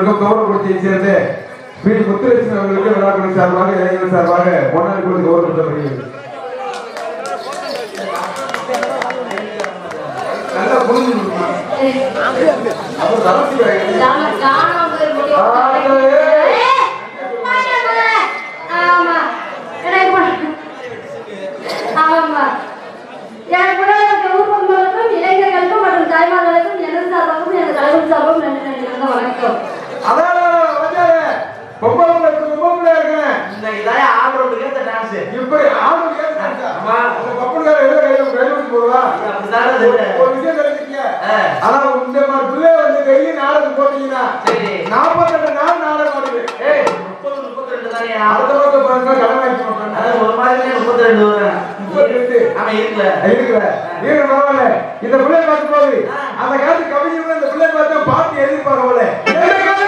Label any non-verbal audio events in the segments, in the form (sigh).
அவர்களுக்கும் கௌரவப்படுத்தியை சேர்ந்து பி. முத்துலட்சுமி அவர்களுக்கு விழாக்குழு சார்பாக இளைஞர் சார்பாக ஒன்றாம் குழு கௌரவப்படுத்தப்படுகிறது நல்லா புரிஞ்சு போட்டீங்கன்னா நாற்பத்தி நாள் நாடகம் ஆடுவேன் முப்பது முப்பத்தி தானே? அடுத்த பாருங்க கடன் ஒரு மாதிரி முப்பத்தி ரெண்டு முப்பத்தி ரெண்டு இருக்கல இருக்கல பரவாயில்ல. இந்த பிள்ளை பார்த்து போகுது அந்த காலத்து கவிஞர்கள் இந்த பிள்ளை பார்த்தா பாட்டு எழுதி பாருங்க (laughs)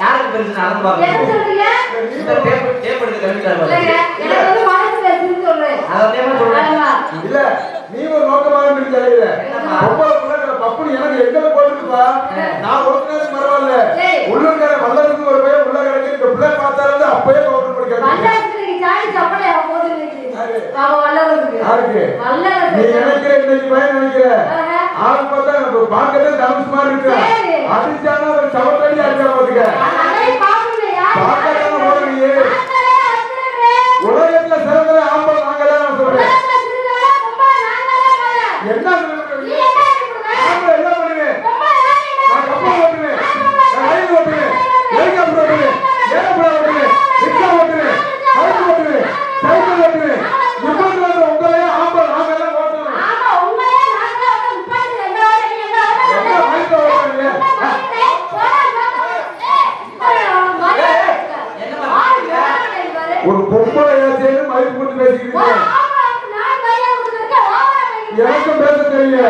யாருக்கு பெருசு நடந்து பாருங்க டேப் எடுத்து கழிக்கிறாரு ஒரு பொம்பளை ஏசையும் மதிப்பு கொடுத்து பேசிக்கிறீங்க எனக்கும் பேச தெரியல.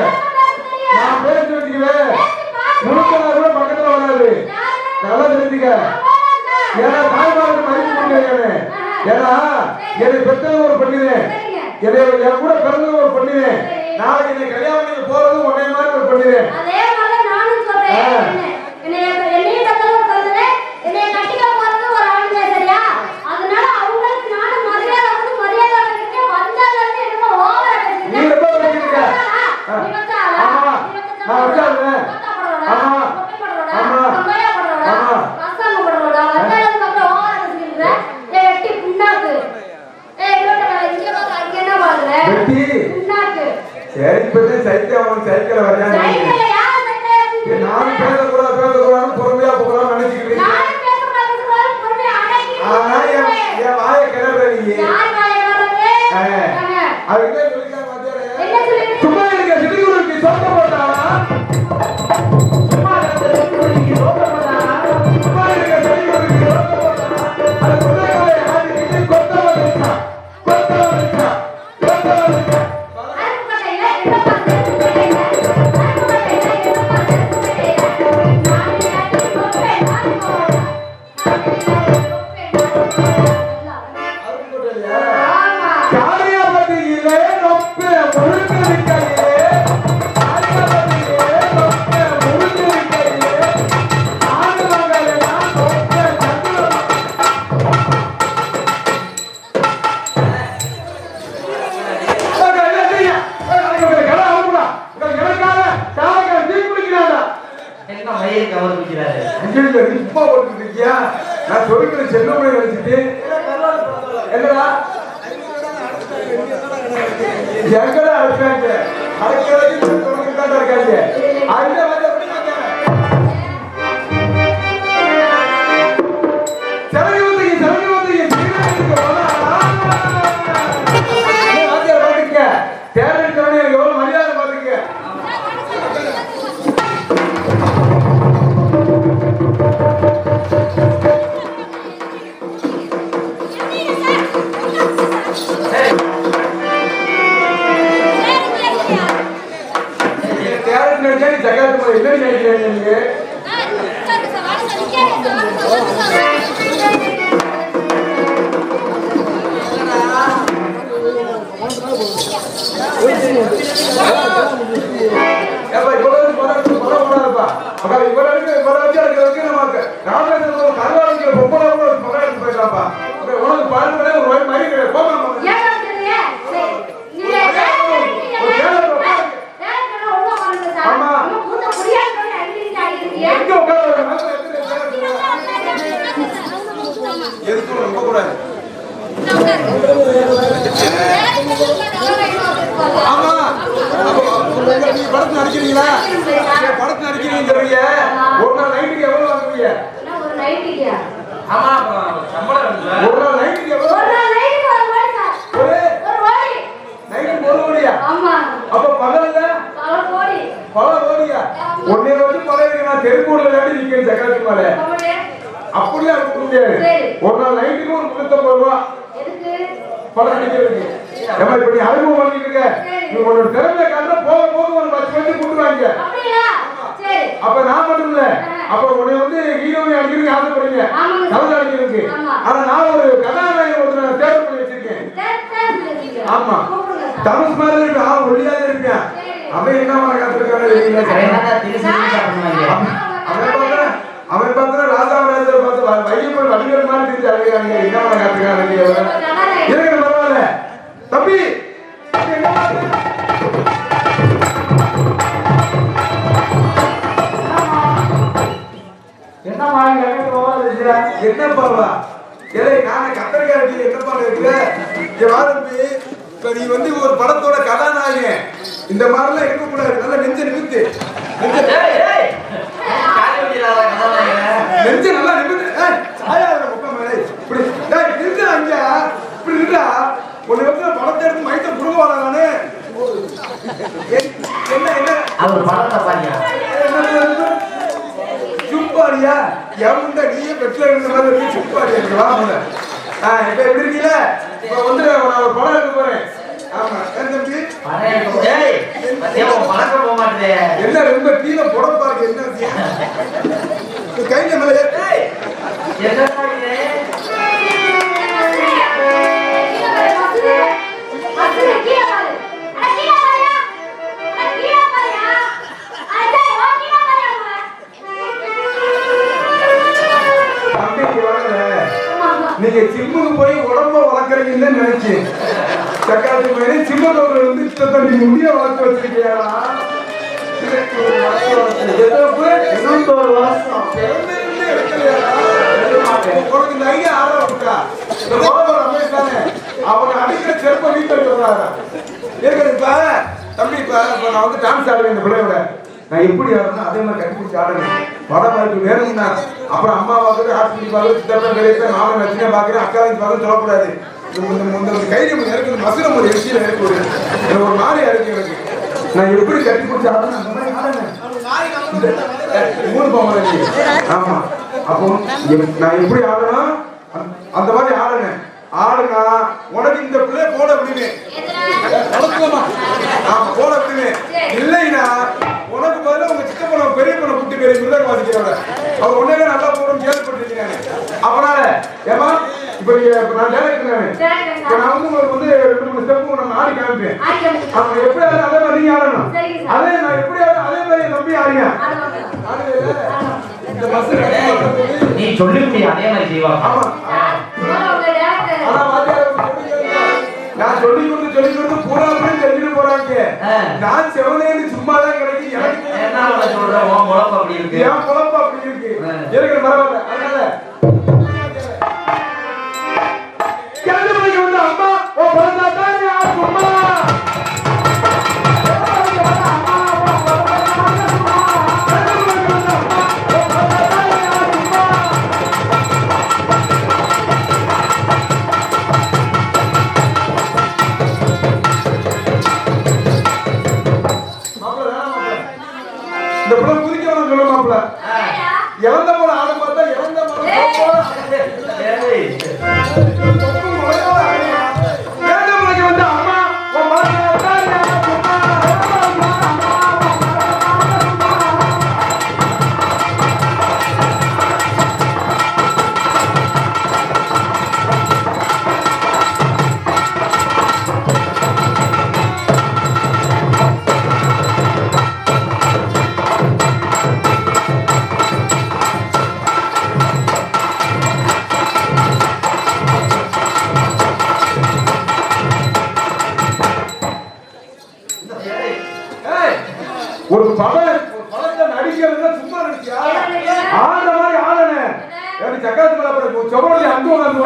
நான் பேசி வச்சுக்கிறேன். கூட பக்கத்துல வராது. நல்லா தெரிஞ்சுக்க. ஏன்னா தாய்மாருக்கு மதிப்பு கொடுங்க ஏன்னா என்னை பெற்றது ஒரு பண்ணினேன் என்னை என் கூட பிறந்தது ஒரு பண்ணினேன் நாளைக்கு என்னை கல்யாணம் பண்ணி போறது உடனே மாதிரி ஒரு பண்ணினேன் Yeah. 你干点啥你 எதுக்கும் ரொம்ப கூடாது. ஆமா. நீங்க படத்துல நடிக்கிறீங்களா? ஒரு நாள் நைட்டுக்கு எவ்வளவு வாங்குவீங்க? ஆமா சம்பளம்? ஒரு நாள் நைட்டுக்கு எவ்வளவு? ஒன்னே வச்சு பழைய தெருக்கூடல நிக்கிறேன் ஜகாத்தி மேல. அப்படியே அனுப்ப முடியாது. சரி. ஒரு நாள் நைட்டுக்கு ஒரு முன்னூத்தம்பது ரூபா எதுக்கு? படம் நடிக்கிறதுக்கு ஏமா இப்ப நீ அறிமுகம் பண்ணிட்டு இருக்க. நீ உன்னோட திறமையை காட்ட போக போக ஒரு பத்து பேருக்கு கூட்டுவாங்க அப்படியா? சரி. அப்ப நான் மட்டும் இல்ல. அப்ப உன்னை வந்து ஹீரோயின் அடிக்கிறதுக்கு ஆசைப்படுறீங்க. கலந்து அடிக்கிறதுக்கு ஆமா. ஆனா நான் ஒரு கதாநாயகன் ஒருத்தர் தேர்வு பண்ணி வச்சிருக்கேன். ஆமா. தனுஷ் மாதிரி இருப்பேன் ஆ ஒல்லியாக இருப்பேன் அவன் என்ன காத்திருக்கானே தெரியல. அவன் பார்த்தா அவன் பார்த்தா பார்த்து வ- வையப்பன் வடிவேல் மாதிரி தெரிஞ்சு அழகாங்க என்ன பண்ண காத்திருக்காங்க இருக்கு பரவாயில்ல. தம்பி! என்ன பண்ண? என்னம்மா இங்க எங்கிட்டு என்ன பாவா நான் கத்திரிக்காய் அடிக்கல என்ன இருக்கு தம்பி. இப்ப நீ வந்து ஒரு படத்தோட கதாநாயகன். இந்த மாதிரிலாம் இருக்கக்கூடாது. நல்லா நெஞ்ச நிமித்து நெஞ்ச ஏய், ஏய். காலி வண்டியிலாத கதாநாயகன். நெஞ்ச நல்லா நிமித்து ஏய், சாயா அதுல முக்கம் மேலே. இப்படி டேய் நிறுத்து அங்க இப்படி நின்றா உன்னை வந்து படத்தை எடுத்து மைத்த புடுங்குவானா நானு என்- என்ன என்ன அவர் படத்தை பாரியா? சுப்பாரியா? எவன்டா நீயே பெட்ரோல் இருந்த மாதிரி இருக்கு. இங்க வா முத ஆ இப்ப எப்படி இருக்கீல இப்ப வந்து நான் ஒரு படம் எடுக்க போறேன். ஆமா. ஏன் தம்பி? படம் எடுக்க போ- ஏய், பத்தியா, உன் பழக்கம் போக மாட்டுதே. என்ன ரொம்ப கீழே புடம் பாருங்க என்ன கையில மேல. ஏய், என்னடா இது? முடிய வளர்த்து வச்சிருக்கியா இருபத்தோரு வருஷம். உனக்கு இந்த ஐடியா ஆட விட்டா இந்த உடம்ப ரமேஷ் தானே அவங்க அடிக்கிற செருப்ப வீட்டில் சொல்றாங்க இருக்குது இப்ப தம்பி இப்ப நான் வந்து டான்ஸ் ஆடுவேன் இந்த பிள்ளையோட. நான் எப்படி ஆடுறேன் அதே மாதிரி கண்டுபிடிச்சு ஆடுவேன் படம் வேணும்னா அப்புறம் அம்மா பார்க்குறது ஹாஸ்பிட்டல் பார்க்குறது வச்சுனே பார்க்குறேன் அக்கா வச்சு பார்க்க சொல்லக்கூடாது. இந்த இந்த இந்த ஒரு இந்த மசுரம் ஒரு ஒரு எனக்கு. நான் எப்படி கட்டி ஆடுறேன் மூணு பொங்கல் ஆமா. அப்போ நான் எப்படி ஆடணும் அந்த- மாதிரி ஆடுனேன் ஆடுனா உனக்கு இந்த பிள்ளை போட. ஆமா போட விடுவேன் இல்லைன்னா உனக்கு பதிலா உங்க சித்த பெரிய பொண்ணை கூட்டி பெரிய மிருதங்க வாசிக்கிறவங்க உடனே நல்லா போடும் கேள்விப்பட்டிருக்கேன். அதனால ஏமா இப்ப நான் டேரக்டர் நானு இப்ப நான் வந்து உங்களுக்கு வந்து ரெண்டு மூணு ஸ்டெப் நம்ம ஆடி காமிப்பேன். அவங்க எப்படி ஆடுறோம் அதே மாதிரி நீங்க ஆடணும். அதே நான் மாதிரி தம்பி ஆடுங்க? இந்த பஸ் நீ சொல்லி முடியும் அதே மாதிரி ஆமா. நான் சொல்லி கொடுத்து சொல்லி கொடுத்து பூரா பேர் தெரிஞ்சுட்டு போறாங்க. நான் செவனேன்னு சும்மா தான் கிடைக்கும் எனக்கு என்ன பண்ண சொல்ற? உன் குழப்பம் அப்படி இருக்கு. என் குழப்பம் அப்படி இருக்கு. எனக்கு ஒரு படம் ஒரு படத்தை நடிக்கிறதுல சும்மா நடிச்சியா ஆடுற மாதிரி ஆடனே. எனக்கு சக்கரத்து மேல அப்புறம் செவரடி அங்கு வந்து.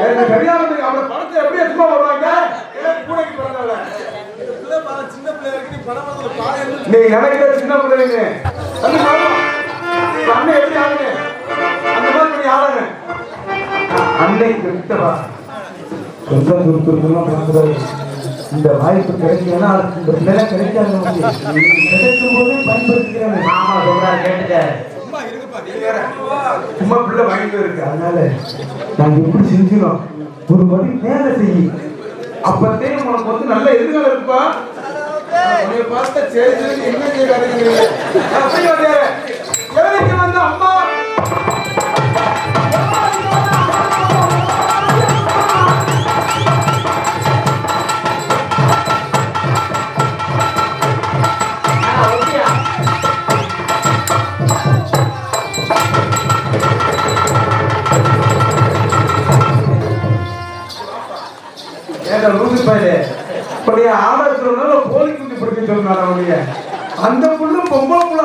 எனக்கு தெரியாம அப்புறம் படத்தை எப்படி சும்மா வருவாங்க கூடைக்கு பிறந்தவள நீ நினைக்கிற சின்ன பிள்ளைங்க. அண்ணன் எப்படி ஆடுங்க அந்த மாதிரி பண்ணி ஆடுங்க அன்னைக்கு விட்டவா சொந்த இந்த வாய்ப்பு கிடைக்கலன்னா இந்த பிள்ளை கிடைக்காது நமக்கு. கிடைக்கும் போதே சொல்றாரு கேட்டுட்டாரு நீ வேற. சும்மா பிள்ளை வாங்கிட்டு இருக்கு அதனால நாங்க எப்படி செஞ்சிடும்? ஒரு வழி மேல செய்யி. அப்பத்தே உனக்கு வந்து நல்ல எதிர்காலம் இருப்பா உன்னை பார்த்த சரி சரி என்ன செய்யறாங்க இப்ப நீ ஆடத்துறதுனால கோழி குஞ்சு பிடிக்க அவனுடைய அந்த புல்லு பொம்பளை புள்ள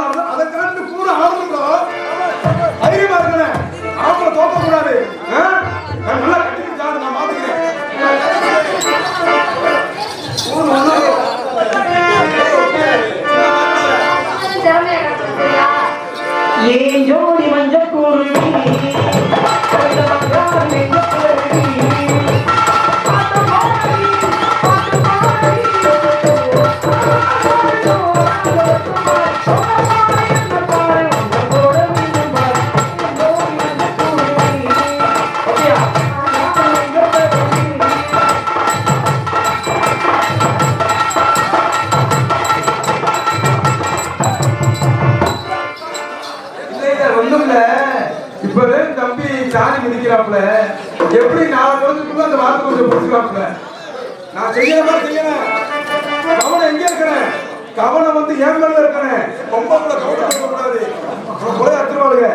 இப்பவே தம்பி சாணி மிதிக்கிறாப்புல எப்படி நாலு வருஷத்துக்குள்ள அந்த வார்த்தை கொஞ்சம் பிடிச்சிருக்காப்புல நான் செய்யற செய்யறேன் கவனம் எங்க இருக்கிறேன் கவனம் வந்து என் மேல இருக்கிறேன் ரொம்ப கவனம் கூடாது அப்புறம் கொலை அத்துருவாளுங்க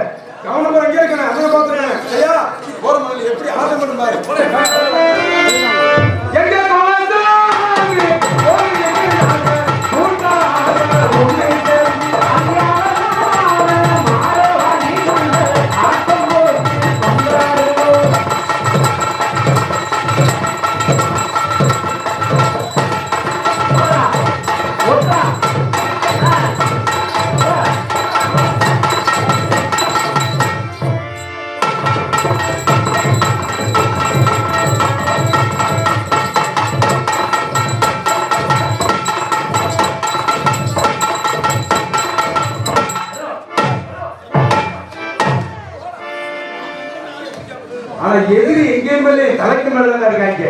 கவனம் எங்க இருக்கிறேன் அதை பாத்துறேன் ஐயா போற மாதிரி எப்படி ஆட்டம் பண்ணும் ஆனா எதிரி எங்கேயுமே இல்லை, தலைக்கு மேல தான் இருக்காங்க.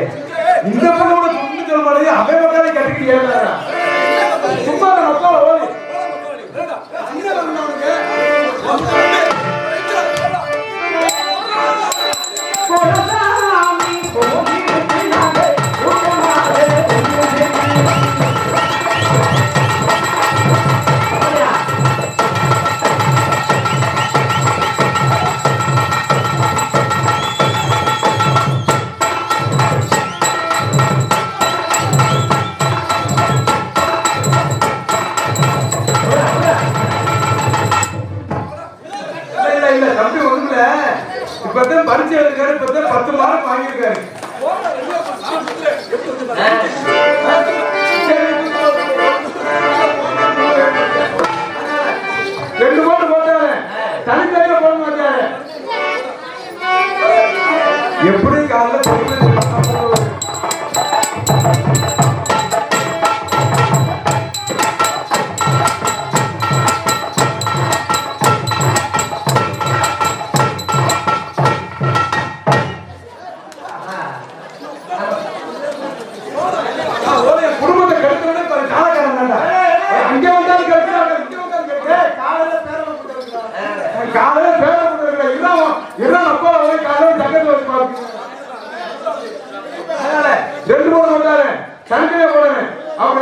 இந்த பொண்ணோட சொந்த சொல்ல மாதிரி அவன் உட்காந்து கட்டிக்கிட்டு ஏறாரா சும்மா நான் உட்கார ஓடி. எப்படி காலைல அதனால ரெண்டு அவங்க